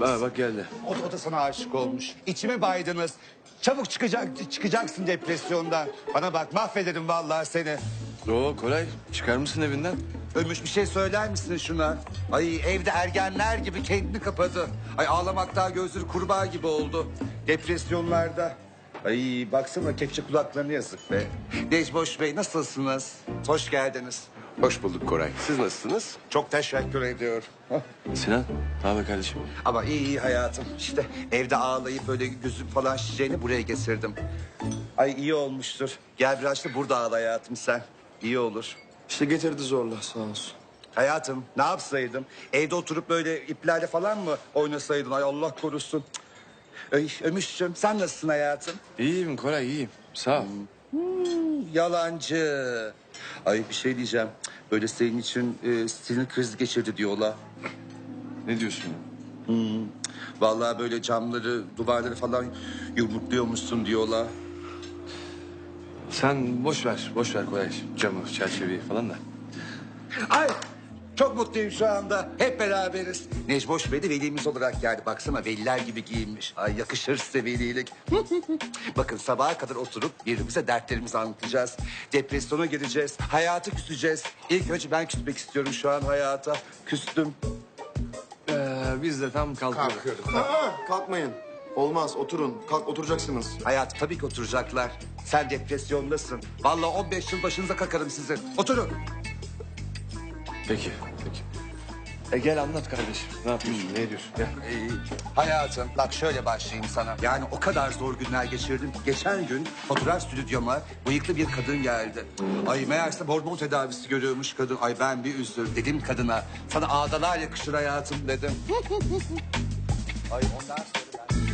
Ha, bak geldi. O, o da sana aşık olmuş. İçimi baydınız. Çabuk çıkacak, çıkacaksın depresyondan. Bana bak mahvederim vallahi seni. Oo Koray çıkar mısın evinden? Ölmüş bir şey söyler misin şuna? Ay evde ergenler gibi kendini kapadı. Ay ağlamaktan gözleri kurbağa gibi oldu. Depresyonlarda. Ay baksana kepçe kulaklarını yazık be. Necboş Bey nasılsınız? Hoş geldiniz. Hoş bulduk Koray. Siz nasılsınız? Çok teşekkür ediyorum. Sinan ne haber kardeşim? Ama iyi iyi hayatım. İşte evde ağlayıp böyle gözüm falan şişeceğini buraya getirdim. Ay iyi olmuştur. Gel biraz da burada ağla hayatım sen. İyi olur. İşte getirdi zorla sağ olsun. Hayatım ne yapsaydım? Evde oturup böyle iplerle falan mı oynasaydın? Ay Allah korusun. Cık. Ay Ömüş'cüğüm sen nasılsın hayatım? İyiyim Koray iyiyim. Sağ ol. Yalancı. Ay bir şey diyeceğim. Böyle senin için e, sinir krizi geçirdi diyorlar. Ne diyorsun ya? Vallahi böyle camları, duvarları falan yumrukluyormuşsun diyorlar. Sen boş ver, boş ver Koray. Camı, çerçeveyi falan da. Ay çok mutluyum şu anda. Hep beraberiz. Necboş Bey de velimiz olarak geldi. Baksana veliler gibi giyinmiş. Ay yakışır size velilik. Bakın sabaha kadar oturup birbirimize dertlerimizi anlatacağız. Depresyona gireceğiz. Hayatı küseceğiz. İlk önce ben küsmek istiyorum şu an hayata. Küstüm. Ee, biz de tam kalkıyoruz. Aa, kalkmayın. Olmaz oturun. Kalk oturacaksınız. Hayat tabii ki oturacaklar. Sen depresyondasın. Vallahi 15 yıl başınıza kakarım sizin. Oturun. Peki, peki. E gel anlat kardeşim. Ne yapıyorsun, ne ediyorsun? Gel. Ee, hayatım bak şöyle başlayayım sana. Yani o kadar zor günler geçirdim. ki Geçen gün fotoğraf stüdyoma bıyıklı bir kadın geldi. Ay meğerse hormon tedavisi görüyormuş kadın. Ay ben bir üzüldüm. Dedim kadına sana ağdalar yakışır hayatım dedim. Ay ondan sonra...